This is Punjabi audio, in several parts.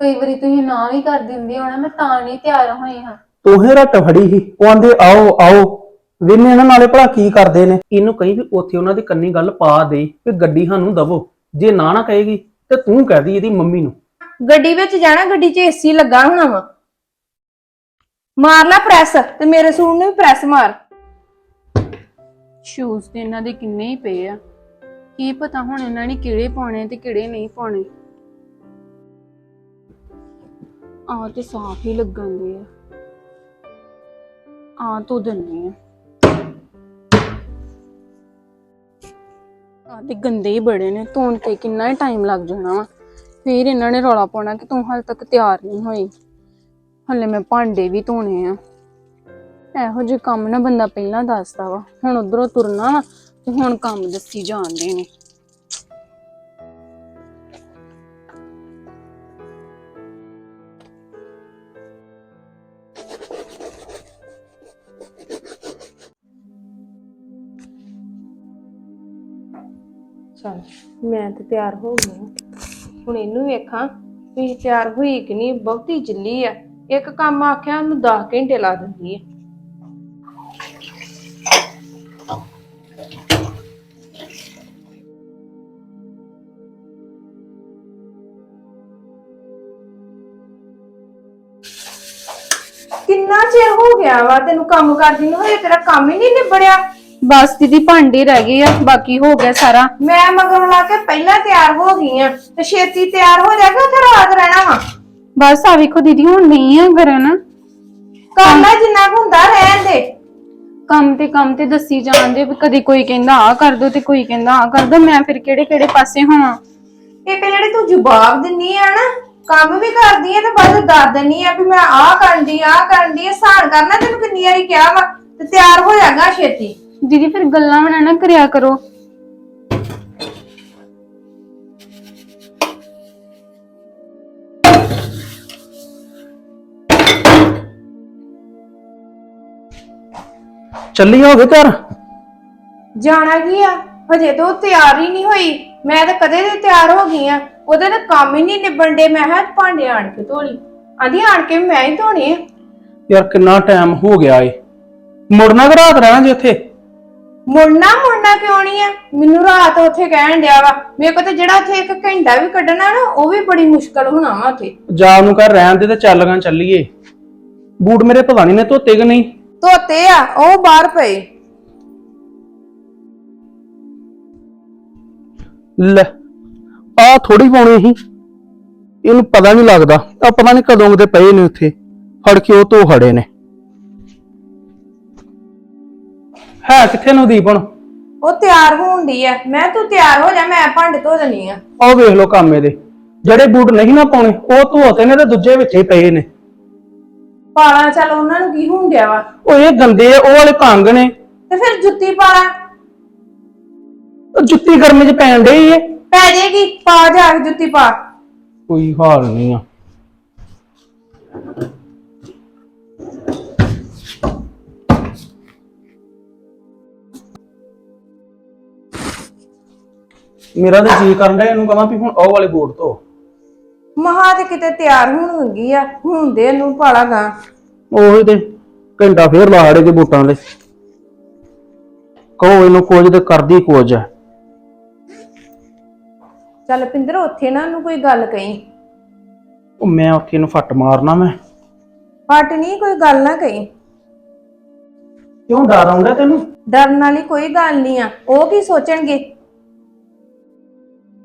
ਕਈ ਵਾਰੀ ਤੁਸੀਂ ਨਾ ਵੀ ਕਰ ਦਿੰਦੇ ਹੋ ਨਾ ਮੈਂ ਤਾਂ ਨਹੀਂ ਤਿਆਰ ਹੋਈ ਹਾਂ। ਤੋਹੇ ਰੱਟ ਫੜੀ ਸੀ। ਉਹ ਆਂਦੇ ਆਓ ਆਓ। ਵਿੰਨੇ ਇਹਨਾਂ ਨਾਲੇ ਭਲਾ ਕੀ ਕਰਦੇ ਨੇ? ਇਹਨੂੰ ਕਹੀ ਵੀ ਉੱਥੇ ਉਹਨਾਂ ਦੀ ਕੰਨੀ ਗੱਲ ਪਾ ਦੇ ਵੀ ਗੱਡੀ ਸਾਨੂੰ ਦਵੋ। ਜੇ ਨਾ ਨਾ ਕਹੇਗੀ ਤੇ ਤੂੰ ਕਹਿ ਦੀ ਇਹਦੀ ਮੰਮੀ ਨੂੰ। ਗੱਡੀ ਵਿੱਚ ਜਾਣਾ ਗੱਡੀ 'ਚ ਏਸੀ ਲੱਗਾ ਹੋਣਾ ਵਾ। ਮਾਰ ਲੈ ਪ੍ਰੈਸ ਤੇ ਮੇਰੇ ਸੂਟ ਨੂੰ ਵੀ ਪ੍ਰੈਸ ਮਾਰ। ਸ਼ੂਜ਼ ਤੇ ਇਹਨਾਂ ਦੇ ਕਿੰਨੇ ਹੀ ਪਏ ਆ। ਕੀ ਪਤਾ ਹੁਣ ਇਹਨਾਂ ਨੇ ਕਿਹੜੇ ਪਾਉਣੇ ਤੇ ਕਿਹੜੇ ਨਹੀਂ ਪਾਉਣੇ। ਆ ਤੇ ਸਾਫ਼ ਹੀ ਲੱਗਣ ਦੇ ਆ। ਆ ਤੋਂ ਦਿੰਨੇ ਆ। ਆ ਤੇ ਗੰਦੇ ਹੀ ਬੜੇ ਨੇ, ਧੋਣ ਤੇ ਕਿੰਨਾ ਹੀ ਟਾਈਮ ਲੱਗ ਜਾਣਾ ਵਾ। ਫਿਰ ਇਹਨਾਂ ਨੇ ਰੌਲਾ ਪਾਉਣਾ ਕਿ ਤੂੰ ਹਾਲੇ ਤੱਕ ਤਿਆਰ ਨਹੀਂ ਹੋਈ। ਹਲੇ ਮੈਂ ਭਾਂਡੇ ਵੀ ਧੋਣੇ ਆ। ਇਹੋ ਜਿਹੇ ਕੰਮ ਨਾ ਬੰਦਾ ਪਹਿਲਾਂ ਦੱਸਦਾ ਵਾ, ਹੁਣ ਉਧਰੋਂ ਤੁਰਨਾ ਵਾ ਤੇ ਹੁਣ ਕੰਮ ਦੱਸੀ ਜਾਂਦੇ ਨੇ ਮੈਂ ਤੇ ਤਿਆਰ ਹੋ ਗਈ ਹਾਂ। ਹੁਣ ਇਹਨੂੰ ਵੇਖਾਂ ਵੀ ਇਹ ਤਿਆਰ ਹੋਈ ਕਿ ਨਹੀਂ, ਬਹੁਤੀ ਜਿੱਲੀ ਆ। ਇੱਕ ਕੰਮ ਆਖਿਆ, ਉਹਨੂੰ 10 ਘੰਟੇ ਲਾ ਦਿੰਦੀ ਹੈ ਕਿੰਨਾ ਚਿਰ ਹੋ ਗਿਆ ਵਾ ਤੈਨੂੰ ਕੰਮ ਕਰਦੀ ਨੂੰ? ਹੋਏ ਤੇਰਾ ਕੰਮ ਹੀ ਨਹੀਂ ਨਿਬੜਿਆ। ਬਸ ਦੀਦੀ ਭਾਂਡੇ ਰਹਿ ਗਏ ਆ ਬਾਕੀ ਹੋ ਗਿਆ ਸਾਰਾ। ਮੈਂ ਮਗਰੋਂ ਲਾ ਕੇ ਪਹਿਲਾਂ ਤਿਆਰ ਹੋ ਗਈ ਆ ਤੇ ਛੇਤੀ ਤਿਆਰ ਹੋ ਜਾ ਕੇ ਉੱਥੇ ਰਾਤ ਰਹਿਣਾ ਵਾ। ਬਸ ਆ ਵੇਖੋ ਦੀਦੀ ਹੁਣ ਨਹੀਂ ਆ ਕਰਨ। ਕਰ ਲੈ ਜਿੰਨਾ ਕੁ ਹੁੰਦਾ ਰਹਿਣ ਦੇ। ਕੰਮ ਤੇ ਕੰਮ ਤੇ ਦੱਸੀ ਜਾਂਦੇ ਵੀ ਕਦੀ ਕੋਈ ਕਹਿੰਦਾ ਆ ਕਰ ਦੋ ਤੇ ਕੋਈ ਕਹਿੰਦਾ ਆ ਕਰ ਦੋ ਮੈਂ ਫਿਰ ਕਿਹੜੇ ਕਿਹੜੇ ਪਾਸੇ ਹੋਵਾਂ? ਇੱਕ ਜਿਹੜੀ ਤੂੰ ਜਵਾਬ ਦਿੰਨੀ ਆ ਨਾ ਕੰਮ ਵੀ ਕਰਦੀ ਆ ਤੇ ਬਾਅਦ ਦੱਸ ਦਿੰਨੀ ਆ ਵੀ ਮੈਂ ਆਹ ਕਰਦੀ ਆਹ ਕਰਦੀ ਸਾਨ ਕਰਨਾ ਤੈਨੂੰ ਕਿੰਨੀ ਵਾਰੀ ਕਿਹਾ ਵਾ ਤੇ ਤਿਆਰ ਹੋ ਜਾਗਾ ਛੇਤੀ। ਦੀਦੀ ਫਿਰ ਗੱਲਾਂ ਬਣਾ ਨਾ ਕਰਿਆ ਕਰੋ। ਚੱਲੀ ਹੋਵੇ ਘਰ? ਜਾਣਾ ਕੀ ਆ? ਹਜੇ ਤਾਂ ਉਹ ਤਿਆਰ ਹੀ ਨਹੀਂ ਹੋਈ। ਮੈਂ ਤਾਂ ਕਦੇ ਦੇ ਤਿਆਰ ਹੋ ਗਈ ਆ। ਉਹਦੇ ਤਾਂ ਕੰਮ ਹੀ ਨਹੀਂ ਨਿਬਣ ਡੇ ਮੈਂ ਹਾਂ ਭਾਂਡੇ ਆਣ ਕੇ ਧੋਲੀ ਆਂਦੀ ਆਣ ਕੇ ਮੈਂ ਹੀ ਧੋਣੇ ਆ। ਯਾਰ ਕਿੰਨਾ ਟਾਈਮ ਹੋ ਗਿਆ ਏ। ਮੁੜਨਾ ਕਿ ਰਾਤ ਰਹਿਣਾ ਜੇ ਉੱਥੇ। ਮੁੜਨਾ ਮੁੜਨਾ ਕਿਉਂ ਨਹੀਂ ਆ? ਮੈਨੂੰ ਰਾਤ ਉੱਥੇ ਕਹਿਣ ਡਿਆ ਵਾ ਮੇਰੇ ਕੋਲ ਤਾਂ ਜਿਹੜਾ ਉੱਥੇ ਇੱਕ ਘੰਟਾ ਵੀ ਕੱਢਣਾ ਨਾ ਉਹ ਵੀ ਬੜੀ ਮੁਸ਼ਕਲ ਹੋਣਾ ਵਾ ਉੱਥੇ। ਜਾ ਨੂੰ ਕਰ ਰਹਿਣ ਦੇ ਤੇ ਚੱਲ ਗਾ ਚੱਲੀਏ। ਬੂਟ ਮੇਰੇ ਪਤਾ ਨਹੀਂ ਨੇ ਧੋਤੇ ਕਿ ਨਹੀਂ। ਧੋਤੇ ਆ ਉਹ ਬਾਹਰ ਪਏ। ਲੈ ਆ ਥੋੜੀ ਪਾਉਣੀ ਸੀ। ਇਹਨੂੰ ਪਤਾ ਨਹੀਂ ਲੱਗਦਾ। ਆ ਪਤਾ ਨਹੀਂ ਕਦੋਂ ਦੇ ਪਏ ਨੇ ਉੱਥੇ। ਫੜ ਕੇ ਉਹ ਧੋ ਖੜੇ ਨੇ। ਹੈ ਕਿੱਥੇ ਨਵਦੀਪ ਹੁਣ? ਉਹ ਤਿਆਰ ਹੋਣ ਦੀ ਆ। ਮੈਂ ਤੂੰ ਤਿਆਰ ਹੋ ਜਾ ਮੈਂ ਭਾਂਡੇ ਧੋ ਦਨੀ ਆ। ਆਹ ਵੇਖ ਲਓ ਕੰਮ ਇਹਦੇ ਜਿਹੜੇ ਬੂਟ ਨਹੀਂ ਨਾ ਪਾਉਣੇ ਉਹ ਧੋਤੇ ਨੇ ਤੇ ਦੂਜੇ ਵਿੱਚੇ ਹੀ ਪਏ ਨੇ। ਪਾਲਾ ਚੱਲ ਉਹਨਾਂ ਨੂੰ ਕੀ ਹੋਣ ਡਿਆ ਵਾ? ਉਹ ਇਹ ਗੰਦੇ ਆ ਉਹ ਵਾਲੇ ਭੰਗ ਨੇ। ਤੇ ਫਿਰ ਜੁੱਤੀ ਪਾਲਾ। ਉਹ ਜੁੱਤੀ ਗਰਮੀ ਚ ਪੈਣ ਡਈ ਏ। ਪੈ ਜਾਏਗੀ ਪਾ ਜਾ ਕੇ ਜੁੱਤੀ ਪਾ। ਕੋਈ ਹਾਲ ਨਹੀਂ ਆ। ਮੇਰਾ ਤਾਂ ਜੀ ਕਰਨ ਡਿਆ ਇਹਨੂੰ ਕਹਾਂ ਵੀ ਹੁਣ ਉਹ ਵਾਲੇ ਬੂਟ ਧੋ ਮਹਾ ਤੇ ਕਿਤੇ ਤਿਆਰ ਹੋਣ ਲੱਗੀ ਆ ਹੁੰਦੇ ਨੂੰ ਪਾਲਾ ਗਾ। ਉਹੀ ਤੇ ਘੰਟਾ ਫੇਰ ਲਾੜੇ ਦੇ ਬੂਟਾਂ ਦੇ ਕਹੋ ਇਹਨੂੰ ਕੁਝ ਤੇ ਕਰਦੀ ਕੁਝ। ਆ ਚੱਲ ਪਿੰਦਰ ਉੱਥੇ ਨਾ ਉਹਨੂੰ ਕੋਈ ਗੱਲ ਕਹੀ। ਉਹ ਮੈਂ ਉੱਥੇ ਇਹਨੂੰ ਫੱਟ ਮਾਰਨਾ ਮੈਂ। ਫਟ ਨਹੀਂ ਕੋਈ ਗੱਲ ਨਾ ਕਹੀ। ਕਿਉਂ ਡਰ ਆਉਂਦਾ ਤੈਨੂੰ? ਡਰਨ ਵਾਲੀ ਕੋਈ ਗੱਲ ਨਹੀਂ ਆ ਉਹ ਕੀ ਸੋਚਣਗੇ?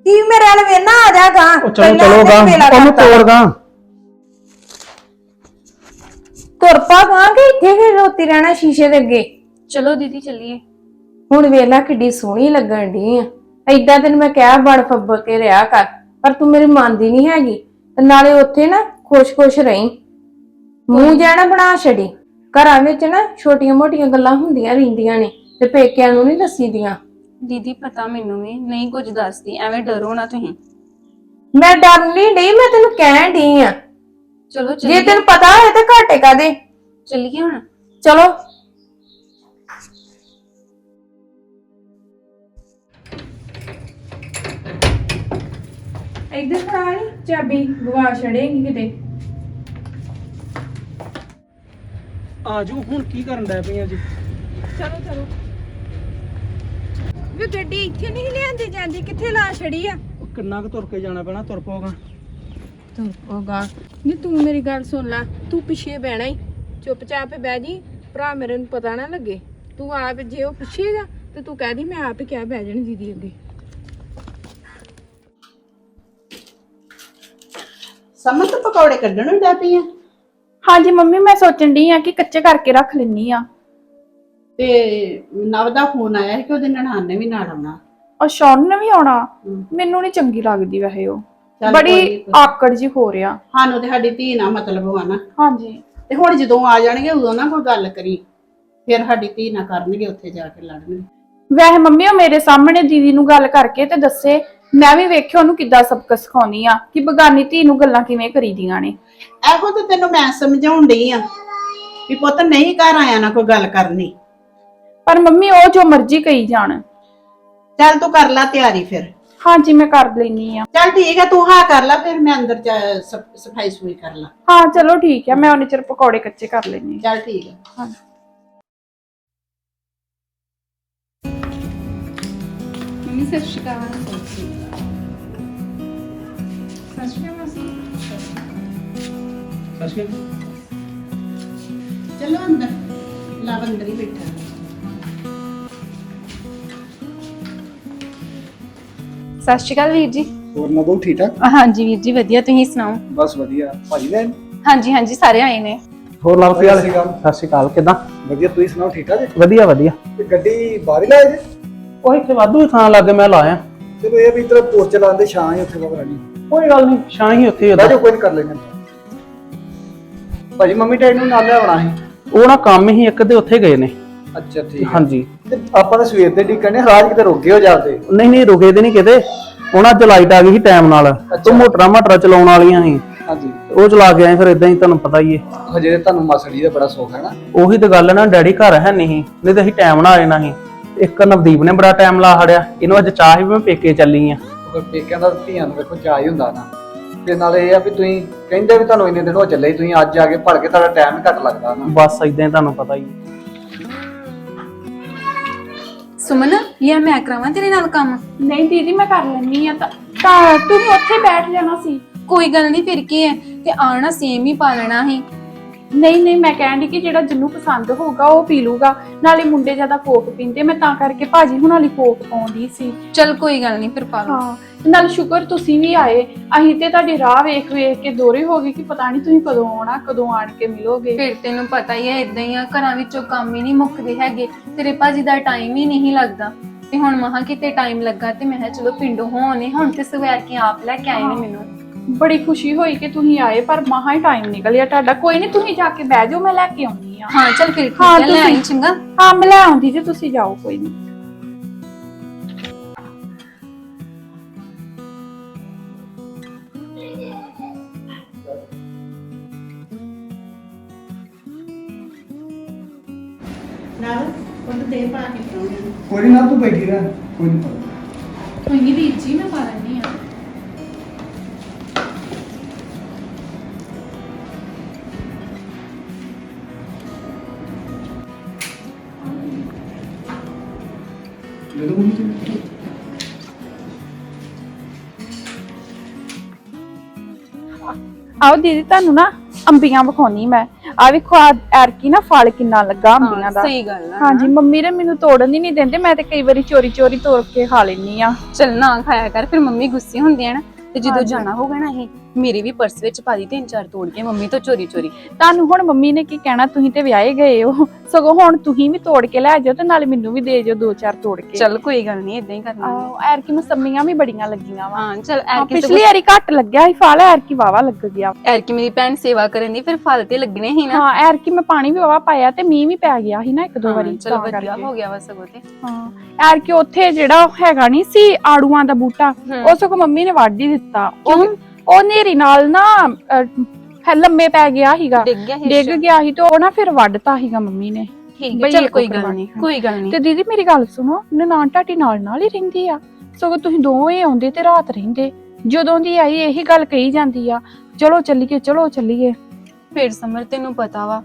ਕੀ ਮੇਰੇ ਨਾਲ ਵੇਨਾ ਆ ਜਾਗਾ ਉਹ ਚਲੋ ਚਲੋ ਗਾ। ਉਹਨੂੰ ਤੋੜ ਗਾ। ਤੁਰ ਪਾ ਗਾ ਕਿ ਇੱਥੇ ਫਿਰ ਰੋਤੀ ਰਹਿਣਾ ਸ਼ੀਸ਼ੇ ਦੇ ਅੱਗੇ? ਚਲੋ ਦੀਦੀ ਚੱਲੀਏ। ਹੁਣ ਵੇਲਾ ਕਿੱਡੀ ਸੋਹਣੀ ਲੱਗਣ ਢੀ ਆ। ਐਦਾਂ ਤੈਨੂੰ ਮੈਂ ਕਿਹਾ ਬੜ ਫੱਬਲ ਕੇ ਰਿਆ ਕਰ। ਪਰ ਤੂੰ ਮੇਰੀ ਮੰਨਦੀ ਨਹੀਂ ਹੈਗੀ। ਤੇ ਨਾਲੇ ਉੱਥੇ ਨਾ ਖੁਸ਼-ਖੁਸ਼ ਰਹੀਂ। ਮੂੰਹ ਜਾਣਾ ਬਣਾ ਛੜੀ ਘਰਾਂ ਵਿੱਚ ਨਾ ਛੋਟੀਆਂ-ਮੋਟੀਆਂ ਗੱਲਾਂ ਹੁੰਦੀਆਂ ਰਹਿੰਦੀਆਂ ਨੇ। ਤੇ ਪੇਕਿਆਂ ਨੂੰ ਨਹੀਂ ਦੱਸੀਦੀਆਂ। ਦੀਦੀ ਪਤਾ ਮੈਨੂੰ ਵੀ ਨਹੀਂ ਕੁਝ ਦੱਸਦੀ ਐਵੇਂ ਡਰੋ ਨਾ ਤੁਸੀਂ। ਮੈਂ ਡਰ ਨਹੀਂ ਡਈ ਮੈਂ ਤੈਨੂੰ ਕਹਿਣ ਢੀ ਆ। ਚਲੋ ਜੇ ਚੱਲੀਏ। ਤੈਨੂੰ ਪਤਾ ਹੋਏ ਤਾਂ ਘਾਟੇ ਕਾਦੇ ਚੱਲੀਏ ਹੁਣ। ਚਲੋ। ਇੱਧਰ ਫੜਾ ਨੀ ਚਾਬੀ ਗਵਾ ਛੜੇਗੀ ਕਿਤੇ। ਆਜੋ ਹੁਣ ਕੀ ਕਰਨ ਡੈ ਪਈਆਂ ਜੀ? ਚਲੋ ਚਲੋ। ਵੀ ਗੱਡੀ ਇੱਥੇ ਨਹੀਂ ਲਿਆਂਦੀ ਜਾਂਦੀ ਕਿੱਥੇ ਲਾ ਛੜੀ ਆ? ਉਹ ਕਿੰਨਾ ਕੁ ਤੁਰ ਕੇ ਜਾਣਾ ਪੈਣਾ ਤੁਰ ਪੋਗਾ ਤੂੰ ਹੋਗਾ ਨਹੀਂ ਤੂੰ ਮੇਰੀ ਗੱਲ ਸੁਣ ਲੈ ਤੂੰ ਪਿੱਛੇ ਬਹਿਣਾ ਹੀ ਚੁੱਪਚਾਪ ਬਹਿ ਜੀ ਭਰਾ ਮੇਰੇ ਨੂੰ ਪਤਾ ਨਾ ਲੱਗੇ। ਤੂੰ ਆਪ ਜੇ ਉਹ ਪੁੱਛੇਗਾ ਤੇ ਤੂੰ ਕਹਿ ਦੀ ਮੈਂ ਆਪ ਹੀ ਕਿਹਾ ਬਹਿ ਜਾਣੀ ਦੀਦੀ ਅੱਗੇ। ਸਮਝ ਤਾਂ ਪਕੌੜੇ ਕੱਢਣ ਨੂੰ ਡੈ ਪਈ ਆ? ਹਾਂਜੀ ਮੰਮੀ ਮੈਂ ਸੋਚਣ ਡਈ ਆ ਕਿ ਕੱਚੇ ਕਰਕੇ ਰੱਖ ਲੈਣੀ ਆ। ਤੇ ਨਵ ਦਾ ਫੋਨ ਆਇਆ ਸੀ ਕਿ ਉਹਦੇ ਨਨਾਣ ਨੇ ਵੀ ਨਾਲ ਆਉਣਾ। ਔਰ ਸ਼ੌਨ ਨੇ ਵੀ ਆਉਣਾ। ਹਮ। ਮੈਨੂੰ ਨਹੀਂ ਚੰਗੀ ਲੱਗਦੀ ਵੈਸੇ ਉਹ। ਚੱਲ ਕੋਈ ਬੜੀ ਨੀ, ਆਕੜ ਜੀ ਹੋ ਰਿਹਾ। ਸਾਨੂੰ ਤੇ ਸਾਡੀ ਧੀ ਨਾਲ ਮਤਲਬ ਵਾ ਨਾ। ਹਾਂਜੀ। ਤੇ ਹੁਣ ਜਦੋਂ ਆ ਜਾਣਗੇ ਉਦੋਂ ਨਾ ਕੋਈ ਗੱਲ ਕਰੀ। ਫਿਰ ਸਾਡੀ ਧੀ ਨਾਲ ਕਰਨਗੇ ਉੱਥੇ ਜਾ ਕੇ ਲੜਨਗੇ। ਵੈਸੇ ਮੰਮੀ ਉਹ ਮੇਰੇ ਸਾਹਮਣੇ ਦੀਦੀ ਨੂੰ ਗੱਲ ਕਰਕੇ ਤੇ ਦੱਸੇ ਮੈਂ ਵੀ ਵੇਖਿਆ ਉਹਨੂੰ ਕਿੱਦਾਂ ਸਬਕ ਸਿਖਾਉਂਦੀ ਆ ਕਿ ਬਗਾਨੀ ਧੀ ਨੂੰ ਗੱਲਾਂ ਕਿਵੇਂ ਕਰੀਦੀਆਂ ਨੇ। ਇਹੋ ਤਾਂ ਤੈਨੂੰ ਮੈਂ ਸਮਝਾਉਣ ਡਈ ਆ ਵੀ ਪੁੱਤ ਨਹੀਂ ਘਰ ਆਇਆ ਨਾ ਕੋਈ ਗੱਲ ਕਰਨੀ। ਪਰ ਮੰਮੀ ਉਹ ਜੋ ਮਰਜ਼ੀ ਕਹੀ ਜਾਣ। ਚੱਲ ਤੂੰ ਕਰ ਲੈ ਤਿਆਰੀ ਫਿਰ। ਹਾਂਜੀ ਮੈਂ ਕਰ ਲੈਣੀ ਆ ਚੱਲ ਠੀਕ ਆ ਤੂੰ ਹਾਂ ਕਰ ਲੈ ਫਿਰ ਮੈਂ ਅੰਦਰ ਜਾ- ਸਫ- ਸਫ਼ਾਈ ਸੁਈ ਕਰ ਲਾ। ਹਾਂ ਚਲੋ ਠੀਕ ਹੈ ਮੈਂ ਉਹਨੇ ਚਿਰ ਪਕੌੜੇ ਕੱਚੇ ਕਰ ਲੈਣੀ ਚੱਲ ਠੀਕ ਆ ਹਾਂ। ਮੰਮੀ ਸਤਿ ਸ਼੍ਰੀ ਅਕਾਲ। ਸਤਿ ਸ਼੍ਰੀ ਅਕਾਲ ਮਾਸੀ। ਸਸਕੇ ਚਲੋ ਅੰਦਰ ਲਵ ਅੰਦਰ ਹੀ ਬੈਠਾ। ਸਤਿ ਸ਼੍ਰੀ ਅਕਾਲ ਵੀਰ ਜੀ। ਹੋਰ ਨਾ ਬਹੁਤ ਠੀਕ ਠਾਕ। ਹਾਂਜੀ ਵੀਰ ਜੀ ਵਧੀਆ ਤੁਸੀਂ ਸੁਣਾਓ? ਬਸ ਵਧੀਆ। ਭਾਜੀ ਨੇ? ਹਾਂਜੀ ਹਾਂਜੀ ਸਾਰੇ ਆਏ ਨੇ। ਹੋਰ ਲਵ ਕੀ ਹਾਲ ਸਤਿ ਸ਼੍ਰੀ ਅਕਾਲ। ਸਤਿ ਸ਼੍ਰੀ ਅਕਾਲ ਕਿਦਾਂ? ਵਧੀਆ ਤੁਸੀਂ ਸੁਣਾਓ ਠੀਕ ਠਾਕ ਜੀ? ਵਧੀਆ ਵਧੀਆ। ਤੇ ਗੱਡੀ ਬਾਹਰ ਹੀ ਲਾਏ ਜੇ? ਉਹ ਇੱਥੇ ਵਾਧੂ ਥਾਂ ਲੱਗੇ ਮੈਂ ਲਾਇਆ। ਚਲੋ ਇਹ ਵੀ ਇਧਰ ਪੋਰਚ ਲਾਉਂਦੇ ਛਾਂ ਹੀ ਉੱਥੇ ਨਹੀਂ ਕੋਈ ਗੱਲ ਨਹੀਂ ਸ਼ਾਂ ਹੀ ਉੱਥੇ ਬਾਜੋ ਉਹਦਾ ਕੋਈ ਕਰ ਲੈਣਾ ਭਾਜੀ ਮੰਮੀ ਡੈਡੀ ਨੂੰ ਨਾਲ ਲਿਆਉਣਾ ਸੀ। ਉਹ ਨਾ ਕੰਮ ਹੀ ਇੱਕ ਦੇ ਉੱਥੇ ਗਏ ਨੇ। ਅੱਛਾ ਠੀਕ ਹੈ। ਹਾਂਜੀ। ਤੇ ਆਪਾਂ ਤਾਂ ਸਵੇਰ ਦੇ ਡੀਕਣ ਨੇ ਰਾਜ ਕਿਤੇ ਰੁਕ ਗਏ ਹੋ ਜਾਂਦੇ ਨਹੀਂ ਨਹੀਂ ਰੁਕੇ ਦੇ ਨਹੀਂ ਕਿਤੇ। ਉਹਨਾਂ ਚ ਲਾਈਟ ਆ ਗਈ ਸੀ ਟਾਈਮ ਨਾਲ। ਤੇ ਮੋਟਰਾਂ ਮਾਟਰਾਂ ਚਲਾਉਣ ਵਾਲੀਆਂ ਸੀ। ਹਾਂਜੀ। ਉਹ ਚਲਾ ਕੇ ਆਏ ਫਿਰ ਇਦਾਂ ਹੀ ਤੁਹਾਨੂੰ ਪਤਾ ਹੀ ਹੈ ਹਜੇ ਤਾਂ ਤੁਹਾਨੂੰ ਮਾਸੜੀ ਦਾ ਬੜਾ ਸੁੱਖ ਹੈ ਨਾ। ਉਹੀ ਤਾਂ ਗੱਲ ਹੈ ਨਾ ਡੈਡੀ ਘਰ ਹੈ ਨਹੀਂ ਨਹੀਂ ਤਾਂ ਅਸੀਂ ਟਾਈਮ ਨਾਲ ਆ ਜਾਣਾ ਸੀ। ਇੱਕ ਨਵਦੀਪ ਨੇ ਬੜਾ ਟਾਈਮ ਲਾ ਹੜਿਆ ਇਹਨੂੰ ਅੱਜ ਚਾਹ ਹੀ ਵੀ ਮੈਂ ਪੇਕੇ ਚੱਲੀ ਆ। ਫਿਰ ਪੇਕਿਆਂ ਦਾ ਧੀਆਂ ਨੂੰ ਵੇਖੋ ਚਾਹ ਹੀ ਹੁੰਦਾ ਨਾ। ਤੇ ਨਾਲੇ ਇਹ ਆ ਵੀ ਤੁਸੀਂ ਕਹਿੰਦੇ ਵੀ ਤੁਹਾਨੂੰ ਇੰਨੇ ਦਿਨ ਹੋ ਚੱਲੇ ਸੀ, ਤੁਸੀਂ ਅੱਜ ਆ ਕੇ ਭੜ ਕੇ ਤੁਹਾਡਾ ਟਾਈਮ ਘੱਟ ਲੱਗਦਾ ਨਾ। ਬਸ ਇਦਾਂ ਹੀ ਤੁਹਾਨੂੰ ਪਤਾ ਹੀ ਹੈ। ਸੁਮਨ ਇਹ ਮੈਂ ਕਰਾਵਾਂ ਤੇਰੇ ਨਾਲ ਕੰਮ? ਨਹੀਂ ਦੀਦੀ ਮੈਂ ਕਰ ਲੈਣੀ ਆ ਤਾਂ ਤਾਂ ਉੱਥੇ ਬੈਠ ਜਾਣਾ ਸੀ। ਕੋਈ ਗੱਲ ਨਹੀਂ ਫਿਰ ਕੀ ਹੈ? ਤੇ ਆਣਾ ਸੇਮ ਹੀ ਪਾ ਲੈਣਾ ਸੀ। ਨਹੀਂ ਨਹੀਂ ਮੈਂ ਕਹਿਣ ਦੀ ਕਿ ਜਿਹੜਾ ਜਿਹਨੂੰ ਪਸੰਦ ਹੋਊਗਾ ਉਹ ਪੀ ਲੂਗਾ ਨਾਲੇ ਮੁੰਡੇ ਜ਼ਿਆਦਾ ਕੋਕ ਪੀਂਦੇ ਮੈਂ ਤਾਂ ਕਰਕੇ ਭਾਜੀ ਹੁਣਾਂ ਲਈ ਕੋਕ ਪਾਉਂਦੀ ਸੀ। ਚਲ ਕੋਈ ਗੱਲ ਨਹੀਂ ਫਿਰ ਪਾ ਲਓ। ਹਾਂ ਤੇ ਨਾਲ ਸ਼ੁਕਰ ਤੁਸੀਂ ਵੀ ਆਏ। ਅਸੀਂ ਤੇ ਤੁਹਾਡੀ ਰਾਹ ਵੇਖ ਵੇਖ ਕੇ ਦੋਰੇ ਹੋ ਗਏ ਕਿ ਪਤਾ ਨਹੀਂ ਤੁਸੀਂ ਕਦੋਂ ਆਉਣਾ ਕਦੋਂ ਆਣ ਕੇ ਮਿਲੋਗੇ। ਫਿਰ ਤੈਨੂੰ ਪਤਾ ਹੀ ਹੈ ਇਦਾਂ ਹੀ ਆ ਘਰਾਂ ਵਿੱਚੋਂ ਕੰਮ ਹੀ ਨਹੀਂ ਮੁੱਕਦੇ ਹੈਗੇ। ਤੇਰੇ ਭਾਜੀ ਦਾ ਟਾਈਮ ਹੀ ਨਹੀਂ ਲੱਗਦਾ। ਤੇ ਹੁਣ ਮਹਾ ਕਿਤੇ ਟਾਈਮ ਲੱਗਾ ਤੇ ਮੈਂ ਕਿਹਾ ਚਲੋ ਪਿੰਡੋਂ ਹੋਣੇ ਹੁਣ ਤੇ ਸਵੇਰ ਕੇ ਆਪ ਲੈ ਕੇ ਆਏ ਨੇ ਮੈਨੂੰ। ਬੜੀ ਖੁਸ਼ੀ ਹੋਈ ਕਿ ਤੁਸੀਂ ਆਏ ਪਰ ਮਹਾ ਹੀ ਟਾਈਮ ਨਿਕਲਿਆ ਤੁਹਾਡਾ। ਕੋਈ ਨਹੀਂ ਤੁਸੀਂ ਜਾ ਕੇ ਬਹਿ ਜਾਓ ਮੈਂ ਲੈ ਕੇ ਆਉਂਦੀ ਆ ਹਾਂ ਚਲ ਫਿਰ ਠੀਕ ਹਾਂ, ਲੈ ਆਈ ਤੁਸੀਂ- ਚੰਗਾ। ਹਾਂ ਮੈਂ ਲੈ ਆਉਂਦੀ ਜੇ ਤੁਸੀਂ ਜਾਓ ਕੋਈ ਨਹੀਂ ਨਾਲ ਉਹ ਦੇ ਪਾ ਕੇ ਕੋਈ ਨਾ ਤੂੰ ਬੈਠੀ ਰਹਿ ਕੋਈ ਨਹੀਂ ਕੋਈ ਨਹੀਂ ਵੀਰ ਜੀ ਮੈਂ ਪਾ ਲੈਣੀ ਆ ਆਓ ਦੀਦੀ ਤੁਹਾਨੂੰ ਨਾ ਅੰਬੀਆਂ ਵਿਖਾਉਣੀ ਮੈਂ। ਆ ਵੇਖੋ ਆ ਐਰਕੀ ਨਾ ਫਲ ਕਿੰਨਾ ਲੱਗਾ ਅੰਬੀਆਂ ਹਾਂ ਦਾ। ਸਹੀ ਗੱਲ ਆ ਹਾਂਜੀ ਮੰਮੀ ਨੇ ਮੈਨੂੰ ਤੋੜਨ ਹੀ ਨਹੀਂ ਦਿੰਦੇ ਮੈਂ ਤੇ ਕਈ ਵਾਰੀ ਚੋਰੀ ਚੋਰੀ ਤੋੜ ਕੇ ਖਾ ਲੈਣੀ ਆ। ਚਲ ਨਾ ਖਾਇਆ ਕਰ ਫਿਰ ਮੰਮੀ ਗੁੱਸੇ ਹੁੰਦੀ ਆ ਨਾ ਤੇ ਜਦੋਂ ਜਾਣਾ ਹੋਗਾ ਨਾ ਇਹ ਮੇਰੀ ਵੀ ਪਰਸ ਵਿੱਚ ਪਾ ਦੀ ਤਿੰਨ ਚਾਰ ਤੋੜ ਕੇ ਮੰਮੀ ਤੋਂ ਚੋਰੀ ਚੋਰੀ। ਤੁਹਾਨੂੰ ਹੁਣ ਮੰਮੀ ਨੇ ਕੀ ਕਹਿਣਾ ਤੁਸੀਂ ਤੇ ਵਿਆਹੇ ਗਏ ਹੋ। ਸਗੋਂ ਹੁਣ ਤੁਸੀਂ ਵੀ ਤੋੜ ਕੇ ਲੈ ਜਾਓ ਤੇ ਨਾਲੇ ਮੈਨੂੰ ਵੀ ਦੇ ਜਾਓ ਦੋ ਚਾਰ ਤੋੜ ਕੇ। ਚਲ ਕੋਈ ਗੱਲ ਨਹੀਂ ਇਦਾਂ ਹੀ ਕਰਨਾ। ਆਹੋ, ਐਰਕੀ ਮਸੰਮੀਆਂ ਵੀ ਬੜੀਆਂ ਲੱਗੀਆਂ ਵਾ। ਹਾਂ ਚਲ ਹਾਂ, ਐਰਕੀ ਪਿਛਲੀ ਵਾਰੀ ਘੱਟ ਲੱਗਿਆ ਸੀ ਫਲ ਐਰਕੀ ਵਾਵਾ ਲੱਗ ਗਿਆ। ਐਰਕੀ ਮੇਰੀ ਭੈਣ ਸੇਵਾ ਕਰਨ ਦੀ ਫਿਰ ਫਲ ਤੇ ਲੱਗਣੇ ਹੀ ਨਾ। ਹਾਂ ਐਰਕੀ ਮੈਂ ਪਾਣੀ ਵੀ ਵਾਵਾ ਪਾਇਆ ਤੇ ਮੀਂਹ ਵੀ ਪੈ ਗਿਆ ਸੀ ਨਾ ਇੱਕ ਦੋ ਵਾਰੀ ਚਲੋ ਵਧੀਆ। ਹੋ ਗਿਆ ਵਾ ਸਗੋਂ ਤੇ। ਹਾਂ ਐਰਕੀ ਉੱਥੇ ਜਿਹੜਾ ਹੈਗਾ ਨਹੀਂ ਸੀ ਆੜੂਆਂ ਦਾ ਬੂਟਾ। ਉਹ ਸਗੋਂ ਮੰਮੀ ਨੇ ਵੱਢ ਹੀ ਦਿੱਤਾ। ਉਹ ਉਹ ਨੇਰੀ ਨਾਲ ਨਾ ਅਹ, ਹੈ ਲੰਮੇ ਪੈ ਗਿਆ ਸੀਗਾ। ਡਿੱਗ ਗਿਆ ਡਿੱਗ ਗਿਆ ਸੀ ਤੇ ਉਹ ਨਾ ਫਿਰ ਵੱਢਤਾ ਸੀਗਾ ਮੰਮੀ ਨੇ। ਠੀਕ ਬਈ ਚਲ ਕੋਈ ਗੱਲ ਨਹੀਂ। ਕੋਈ ਗੱਲ ਨਹੀਂ। ਤੇ ਦੀਦੀ ਮੇਰੀ ਗੱਲ ਸੁਣੋ ਨਨਾਣ ਟਾਟੀ ਨਾਲ ਨਾਲ ਹੀ ਰਹਿੰਦੀ ਆ। ਸਗੋਂ ਤੁਸੀਂ ਦੋਵੇਂ ਆਉਂਦੇ ਤੇ ਰਾਤ ਰਹਿੰਦੇ। ਜਦੋਂ ਦੀ ਆਈ ਇਹੀ ਗੱਲ ਕਹੀ ਜਾਂਦੀ ਆ ਚਲੋ ਚੱਲੀਏ ਚਲੋ ਚੱਲੀਏ। ਫਿਰ ਸਮਰ ਤੈਨੂੰ ਪਤਾ ਵਾ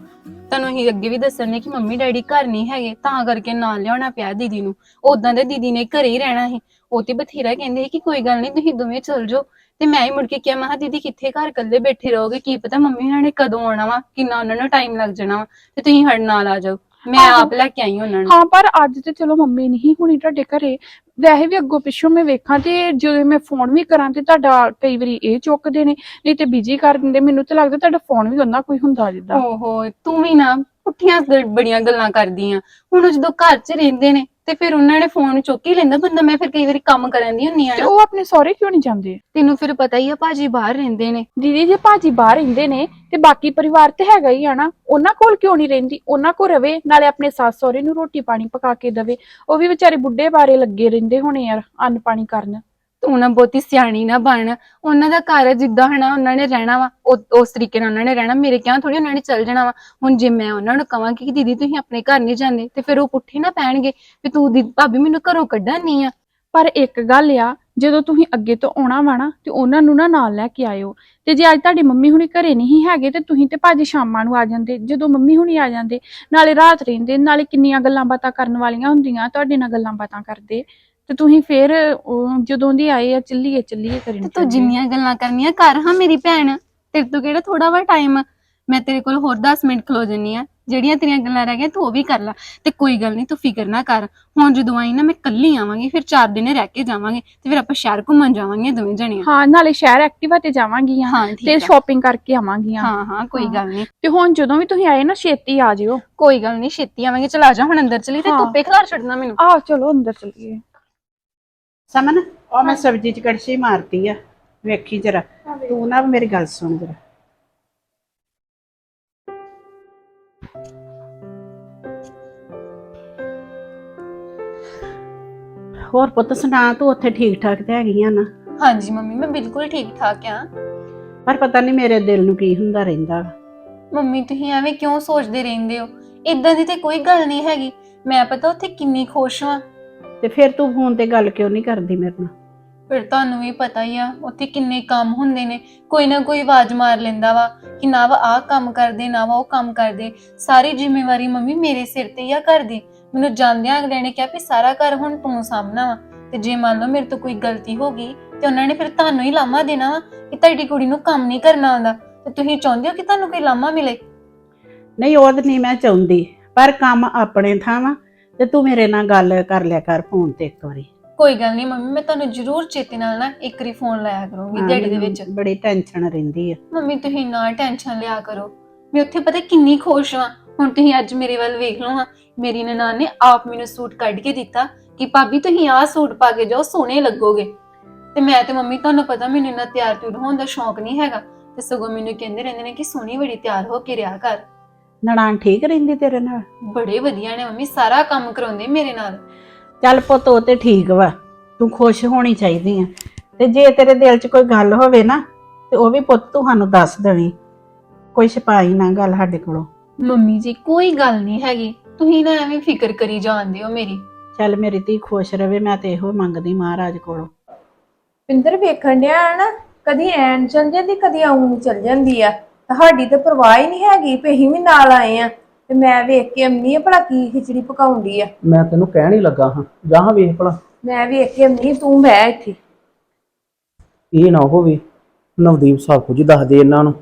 ਤੈਨੂੰ ਹੀ ਅੱਗੇ ਵੀ ਦੱਸਣ ਨੇ ਕਿ ਮੰਮੀ ਡੈਡੀ ਘਰ ਨਹੀਂ ਹੈਗੇ ਤਾਂ ਕਰਕੇ ਨਾਲ ਲਿਆਉਣਾ ਪਿਆ ਦੀਦੀ ਨੂੰ। ਉਦਾਂ ਦੇ ਦੀਦੀ ਨੇ ਘਰੇ ਹੀ ਰਹਿਣਾ ਸੀ। ਉਹ ਤੇ ਬਥੇਰਾ ਕਹਿੰਦੇ ਸੀ ਕਿ ਕੋਈ ਗੱਲ ਨਹੀਂ ਤੁਸੀਂ ਦੋਵੇਂ ਚਲ ਜਾਓ। ਤੇ ਮੈਂ ਹੀ ਮੁੜ ਕੇ ਕਿਹਾ ਮੈਂ ਕਿਹਾ ਦੀਦੀ ਕਿੱਥੇ ਘਰ ਇਕੱਲੇ ਬੈਠੇ ਰਹੋਗੇ? ਕੀ ਪਤਾ ਮੰਮੀ ਉਹਨਾਂ ਨੇ ਕਦੋਂ ਆਉਣਾ ਵਾ? ਕਿੰਨਾ ਉਹਨਾਂ ਨੂੰ ਟਾਈਮ ਲੱਗ ਜਾਣਾ ਵਾ? ਤੇ ਤੁਸੀਂ ਸਾਡੇ ਨਾਲ ਆ ਜਾਓ। ਮੈਂ ਆਹੋ। ਆਪ ਲੈ ਕੇ ਆਈ ਉਹਨਾਂ ਨੂੰ। ਹਾਂ ਪਰ ਅੱਜ ਤੇ ਚਲੋ ਮੰਮੀ ਨਹੀਂ ਹੁਣੀ ਤੁਹਾਡੇ ਘਰੇ। ਵੈਸੇ ਵੀ ਅੱਗੋਂ ਪਿੱਛੋਂ ਮੈਂ ਵੇਖਾਂ ਤੇ ਜਦੋਂ ਮੈਂ ਫੋਨ ਵੀ ਕਰਾਂ ਤੇ ਤੁਹਾਡਾ ਕਈ ਵਾਰੀ ਇਹ ਚੁੱਕਦੇ ਨੇ ਨਹੀਂ ਤੇ ਬਿਜ਼ੀ ਕਰ ਦਿੰਦੇ। ਮੈਨੂੰ ਤੇ ਲੱਗਦਾ ਤੁਹਾਡਾ ਫੋਨ ਵੀ ਉਹਨਾਂ ਕੋਈ ਹੁੰਦਾ ਜਿੱਦਾਂ। ਓਹੋ ਤੂੰ ਵੀ ਨਾ ਪੁੱਠੀਆਂ ਗ- ਬੜੀਆਂ ਗੱਲਾਂ ਕਰਦੀ ਆ। ਹੁਣ ਉਹ ਜਦੋਂ ਘਰ 'ਚ ਰਹਿੰਦੇ ਨੇ ਤੇ ਫਿਰ ਉਹਨਾਂ ਨੇ ਫੋਨ ਚੁੱਕ ਹੀ ਲੈਂਦਾ ਬੰਦਾ ਮੈਂ ਫਿਰ ਕਈ ਵਾਰੀ ਕੰਮ ਕਰਨ ਦੀ ਹੁੰਨੀ ਆ ਤੇ ਉਹ ਆਪਣੇ ਸਹੁਰੇ ਕਿਉਂ ਨਹੀਂ ਜਾਂਦੇ? ਤੈਨੂੰ ਫਿਰ ਪਤਾ ਹੀ ਆ ਭਾਜੀ ਬਾਹਰ ਰਹਿੰਦੇ ਨੇ। ਦੀਦੀ ਜੇ ਭਾਜੀ ਬਾਹਰ ਰਹਿੰਦੇ ਨੇ ਤੇ ਬਾਕੀ ਪਰਿਵਾਰ ਤੇ ਹੈਗਾ ਹੀ ਆ ਨਾ ਉਹਨਾਂ ਕੋਲ ਕਿਉਂ ਨਹੀਂ ਰਹਿੰਦੀ? ਉਹਨਾਂ ਕੋਲ ਰਵੇ ਨਾਲੇ ਆਪਣੇ ਸੱਸ ਸਹੁਰੇ ਨੂੰ ਰੋਟੀ ਪਾਣੀ ਪਕਾ ਕੇ ਦਵੇ। ਉਹ ਵੀ ਵਿਚਾਰੇ ਬੁੱਢੇ ਬਾਰੇ ਲੱਗੇ ਰਹਿੰਦੇ ਹੋਣੇ ਯਾਰ ਅੰਨ ਪਾਣੀ ਕਰਨ। ਤੂੰ ਨਾ ਬਹੁਤੀ ਸਿਆਣੀ ਨਾ ਬਣ। ਉਹਨਾਂ ਦਾ ਘਰ ਹੈ ਜਿੱਦਾਂ ਹਨਾ ਉਹਨਾਂ ਨੇ ਰਹਿਣਾ ਵਾ। ਉਹ- ਉਸ ਤਰੀਕੇ ਨਾਲ ਉਹਨਾਂ ਨੇ ਰਹਿਣਾ। ਮੇਰੇ ਕਿਹਾ ਥੋੜੀ ਉਹਨਾਂ ਨੇ ਚੱਲ ਜਾਣਾ ਵਾ। ਹੁਣ ਜੇ ਮੈਂ ਉਹਨਾਂ ਨੂੰ ਕਹਾਂ ਕਿ ਦੀਦੀ ਤੁਸੀਂ ਆਪਣੇ ਘਰ ਨਹੀਂ ਜਾਂਦੇ, ਤੇ ਫਿਰ ਉਹ ਪੁੱਠੇ ਨਾ ਪੈਣਗੇ ਵੀ ਤੂੰ ਦੀ ਭਾਬੀ ਮੈਨੂੰ ਘਰੋਂ ਕੱਢਣ ਨਹੀਂ ਆ। ਪਰ ਇੱਕ ਗੱਲ ਆ, ਜਦੋਂ ਤੁਸੀਂ ਅੱਗੇ ਤੋਂ ਆਉਣਾ ਵਾ ਨਾ, ਤੇ ਉਹਨਾਂ ਨੂੰ ਨਾ ਨਾਲ ਲੈ ਕੇ ਆਇਓ। ਤੇ ਜੇ ਅੱਜ ਤੁਹਾਡੀ ਮੰਮੀ ਹੁਣੀ ਘਰੇ ਨਹੀਂ ਹੈਗੇ, ਤੇ ਤੁਸੀਂ ਤੇ ਭਾਜੀ ਸ਼ਾਮਾਂ ਨੂੰ ਆ ਜਾਂਦੇ। ਜਦੋਂ ਮੰਮੀ ਹੁਣੀ ਆ ਜਾਂਦੇ, ਨਾਲੇ ਰਾਤ ਰਹਿੰਦੇ, ਨਾਲੇ ਕਿੰਨੀਆਂ ਗੱਲਾਂ ਬਾਤਾਂ ਕਰਨ ਵਾਲੀਆਂ ਹੁੰਦੀਆਂ, ਤੁਹਾਡੇ ਨਾਲ ਗੱਲਾਂ ਬਾਤਾਂ ਕਰਦੇ। ਤੇ ਤੁਸੀਂ ਫੇਰ ਉਹ ਜਦੋਂ ਦੀ ਆਏ ਆ ਚੱਲੀਏ ਚੱਲੀਏ ਕਰਨ ਤੇ ਤੂੰ ਜਿੰਨੀਆਂ ਗੱਲਾਂ ਕਰਨੀਆਂ ਕਰ ਹਾਂ ਮੇਰੀ ਭੈਣ। ਤੇਰੇ ਤੋਂ ਕਿਹੜਾ ਥੋੜਾ ਵਾ ਟਾਈਮ ਮੈਂ ਤੇਰੇ ਕੋਲ ਹੋਰ 10 ਮਿੰਟ ਖਲੋ ਜੰਨੀ ਆ ਜਿਹੜੀਆਂ ਤੇਰੀਆਂ ਗੱਲਾਂ ਰਹਿ ਗਈਆਂ ਤੂੰ ਉਹ ਵੀ ਕਰ ਲੈ। ਤੇ ਕੋਈ ਗੱਲ ਨਹੀਂ ਤੂੰ ਫਿਕਰ ਨਾ ਕਰ। ਹੁਣ ਜਦੋਂ ਆਈ ਨਾ ਮੈਂ ਕੱਲੀ ਆਵਾਂਗੀ ਫਿਰ 4 ਦਿਨ ਰਹਿ ਕੇ ਜਾਵਾਂਗੇ। ਤੇ ਫਿਰ ਆਪਾਂ ਸ਼ਹਿਰ ਘੁੰਮਣ ਜਾਵਾਂਗੇ ਦੋਵੇਂ ਜਣੀਆਂ। ਹਾਂ ਨਾਲੇ ਸ਼ਹਿਰ ਐਕਟਿਵਾ ਤੇ ਜਾਵਾਂਗੀਆਂ ਹਾਂ। ਠੀਕ ਤੇ ਆ। ਸ਼ਾਪਿੰਗ ਕਰਕੇ ਆਵਾਂਗੀਆਂ ਹਾਂ। ਹਾਂ ਕੋਈ। ਗੱਲ ਨਹੀਂ। ਤੇ ਹੁਣ ਜਦੋਂ ਵੀ ਤੁਸੀਂ ਆਏ ਨਾ ਛੇਤੀ ਆ ਜਿਓ। ਕੋਈ ਗੱਲ ਨਹੀਂ ਛੇਤੀ ਆਵਾਂਗੇ। ਚਲ ਆ ਜਾ ਹੁਣ ਅੰਦਰ ਚਲੀ ਤੇ ਹਾਂ। ਧੁੱਪੇ ਖਲਾਰ ਛੱਡਣਾ ਮੈਨੂੰ। ਆਹ ਚਲੋ ਅੰਦਰ ਚੱਲੀਏ। ਸਮਨ ਉਹ ਮੈਂ ਸਬਜ਼ੀ ਚ ਕੜਛੀ ਮਾਰਤੀ ਆ। ਵੇਖੀ ਜਰਾ ਤੂੰ ਨਾ ਮੇਰੀ ਗੱਲ ਸੁਣ ਜਰਾ। ਹੋਰ ਪੁੱਤ ਸੁਣਾ ਤੂੰ ਉੱਥੇ ਠੀਕ ਠਾਕ ਤੇ ਹੈਗੀ ਆ ਨਾ? ਹਾਂਜੀ ਮੰਮੀ ਮੈਂ ਬਿਲਕੁਲ ਠੀਕ ਠਾਕ ਆ। ਪਰ ਪਤਾ ਨਹੀਂ ਮੇਰੇ ਦਿਲ ਨੂੰ ਕੀ ਹੁੰਦਾ ਰਹਿੰਦਾ। ਮੰਮੀ ਤੁਸੀਂ ਐਵੇਂ ਕਿਉਂ ਸੋਚਦੇ ਰਹਿੰਦੇ ਹੋ? ਇਦਾਂ ਦੀ ਤੇ ਕੋਈ ਗੱਲ ਨਹੀਂ ਹੈਗੀ। ਮੈਂ ਪਤਾ ਉੱਥੇ ਕਿੰਨੀ ਖੁਸ਼ ਹਾਂ ਤੇ ਫਿਰ ਤੂੰ ਫੋਨ ਤੇ ਗੱਲ ਕਿਉਂ ਨਹੀਂ ਕਰਦੀ ਮੇਰੇ ਨਾਲ? ਫਿਰ ਤੁਹਾਨੂੰ ਵੀ ਪਤਾ ਹੀ ਆ ਉੱਥੇ ਕਿੰਨੇ ਕੰਮ ਹੁੰਦੇ ਨੇ। ਕੋਈ ਨਾ ਕੋਈ ਆਵਾਜ਼ ਮਾਰ ਲੈਂਦਾ ਵਾ ਕਿ ਨਾ ਵਾ ਆਹ ਕੰਮ ਕਰਦੇ ਨਾ ਵਾ ਉਹ ਕੰਮ ਕਰਦੇ। ਸਾਰੀ ਜ਼ਿੰਮੇਵਾਰੀ ਮੰਮੀ ਮੇਰੇ ਸਿਰ ਤੇ ਹੀ ਆ ਕਰਦੀ ਮੈਨੂੰ ਜਾਂਦਿਆਂ ਅਗਲੇ ਨੇ ਕਿਹਾ ਵੀ ਸਾਰਾ ਘਰ ਹੁਣ ਤੂੰ ਸਾਂਭਣਾ ਵਾ। ਤੇ ਜੇ ਮੰਨ ਲਓ ਮੇਰੇ ਤੋਂ ਕੋਈ ਗਲਤੀ ਹੋ ਗਈ ਤੇ ਉਹਨਾਂ ਨੇ ਫਿਰ ਤੁਹਾਨੂੰ ਹੀ ਲਾਮਾ ਦੇਣਾ ਵਾ ਕਿ ਤੁਹਾਡੀ ਕੁੜੀ ਨੂੰ ਕੰਮ ਨਹੀਂ ਕਰਨਾ ਆਉਂਦਾ। ਤੇ ਤੁਸੀਂ ਚਾਹੁੰਦੇ ਹੋ ਕਿ ਤੁਹਾਨੂੰ ਕੋਈ ਲਾਮਾ ਮਿਲੇ? ਨਹੀਂ ਉਹ ਤਾਂ ਨਹੀਂ ਮੈਂ ਚਾਹੁੰਦੀ ਪਰ ਕੰਮ ਆਪਣੇ ਥਾਂ ਵਾ। ਤੇ ਤੂੰ ਮੇਰੇ ਨਾਲ ਗੱਲ ਕਰ ਲਿਆ ਕਰ ਫੋਨ ਤੇ ਇੱਕ ਵਾਰੀ। ਕੋਈ ਗੱਲ ਨਹੀਂ ਮੰਮੀ ਮੈਂ ਤੁਹਾਨੂੰ ਜ਼ਰੂਰ ਚੇਤੇ ਨਾਲ ਨਾ ਇੱਕ ਵਾਰੀ ਫੋਨ ਲਾਇਆ ਕਰੂੰਗੀ ਹਾਂ, ਦਿਹਾੜੀ ਦੇ ਮੈਨੂੰ ਵਿੱਚ। ਬੜੀ ਟੈਨਸ਼ਨ ਰਹਿੰਦੀ ਆ। ਮੰਮੀ ਤੁਸੀਂ ਨਾ ਟੈਨਸ਼ਨ ਲਿਆ ਕਰੋ। ਮੈਂ ਉੱਥੇ ਪਤਾ ਕਿੰਨੀ ਖੁਸ਼ ਹਾਂ ਹੁਣ ਤੁਸੀਂ ਅੱਜ ਮੇਰੇ ਵੱਲ ਵੇਖ ਲਓ ਹਾਂ। ਮੇਰੀ ਨਨਾਣ ਨੇ ਆਪ ਮੈਨੂੰ ਸੂਟ ਕੱਢ ਕੇ ਦਿੱਤਾ ਕਿ ਭਾਬੀ ਤੁਸੀਂ ਆਹ ਸੂਟ ਪਾ ਕੇ ਜਾਓ ਸੋਹਣੇ ਲੱਗੋਗੇ। ਤੇ ਮੈਂ ਤੇ ਮੰਮੀ ਤੁਹਾਨੂੰ ਪਤਾ ਮੈਨੂੰ ਇੰਨਾ ਤਿਆਰ ਤਿਉਰ ਹੋਣ ਦਾ ਸ਼ੌਂਕ ਨਹੀਂ ਹੈਗਾ। ਤੇ ਸਗੋਂ ਮੈਨੂੰ ਕਹਿੰਦੇ ਰਹਿੰਦੇ ਨੇ ਕਿ ਸੋਹਣੀ ਬੜੀ ਤਿਆਰ ਹੋ ਕੇ ਰਿਹਾ ਕਰ। ਨਨਾਣ ਠੀਕ ਰਹਿੰਦੀ ਤੇਰੇ ਨਾਲ? ਬੜੇ ਵਧੀਆ ਨੇ ਮੰਮੀ ਸਾਰਾ ਕੰਮ ਕਰਾਉਂਦੇ ਮੇਰੇ ਨਾਲ। ਚੱਲ ਪੁੱਤ ਉਹ ਤੇ ਠੀਕ ਵਾ। ਤੂੰ ਖੁਸ਼ ਹੋਣੀ ਚਾਹੀਦੀ ਆ। ਤੇ ਜੇ ਤੇਰੇ ਦਿਲ 'ਚ ਕੋਈ ਗੱਲ ਹੋਵੇ ਨਾ ਤੇ ਉਹ ਵੀ ਪੁੱਤ ਤੁਹਾਨੂੰ ਦੱਸ ਦੇਵੀਂ ਕੋਈ ਛਪਾਈ ਨਾ ਗੱਲ ਸਾਡੇ ਕੋਲੋਂ। ਮੰਮੀ ਜੀ ਕੋਈ ਗੱਲ ਨਹੀਂ ਹੈਗੀ। ਤੁਸੀਂ ਨਾ ਐਵੇਂ ਫਿਕਰ ਕਰੀ ਜਾਂਦੇ ਹੋ ਮੇਰੀ। ਚੱਲ ਮੇਰੀ ਧੀ ਖੁਸ਼ ਰਵੇ ਮੈਂ ਤੇ ਇਹੋ ਮੰਗਦੀ ਮਹਾਰਾਜ ਕੋਲੋਂ। ਪਿੰਦਰ ਵੇਖਣ ਡਿਆ ਨਾ ਕਦੀ ਐਨ ਚਲ ਜਾਂਦੀ ਕਦੀ ਆਉਂ ਚਲ ਜਾਂਦੀ ਆ। ਤੁਹਾਡੀ ਤੇ ਪਰਵਾਹ ਹੀ ਨਹੀਂ ਹੈਗੀ ਵੀ ਅਸੀਂ ਵੀ ਨਾਲ ਆਏ ਆ। ਤੇ ਮੈਂ ਵੇਖ ਕੇ ਅੰਮੀ ਭਲਾ ਕੀ ਖਿਚੜੀ ਪਕਾਉਂਦੀ ਆ। ਮੈਂ ਤੈਨੂੰ ਕਹਿਣ ਹੀ ਲੱਗਾ ਹਾਂ ਜਾ ਹਾਂ ਵੇਖ ਭਲਾ। ਮੈਂ ਵੇਖ ਕੇ ਅੰਮੀ ਤੂੰ ਬਹਿ ਇੱਥੇ। ਇਹ ਨਾ ਹੋਵੇ ਨਵਦੀਪ ਸਭ ਕੁਝ ਦੱਸ ਦੇ ਇਹਨਾਂ ਨੂੰ।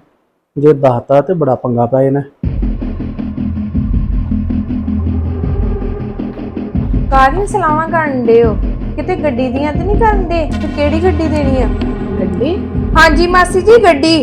ਜੇ ਦੱਸਤਾ ਤੇ ਬੜਾ ਪੰਗਾ ਪੈ ਜਾਣਾ। ਕਾਹਦੀਆਂ ਸਲਾਹਾਂ ਕਰਨ ਦੇ ਹੋ? ਕਿਤੇ ਗੱਡੀ ਦੀਆਂ ਤੇ ਨਹੀਂ ਕਰਨ ਦੇ? ਤੇ ਕਿਹੜੀ ਗੱਡੀ ਦੇਣੀ ਆ? ਗੱਡੀ? ਹਾਂਜੀ ਮਾਸੀ ਜੀ ਗੱਡੀ।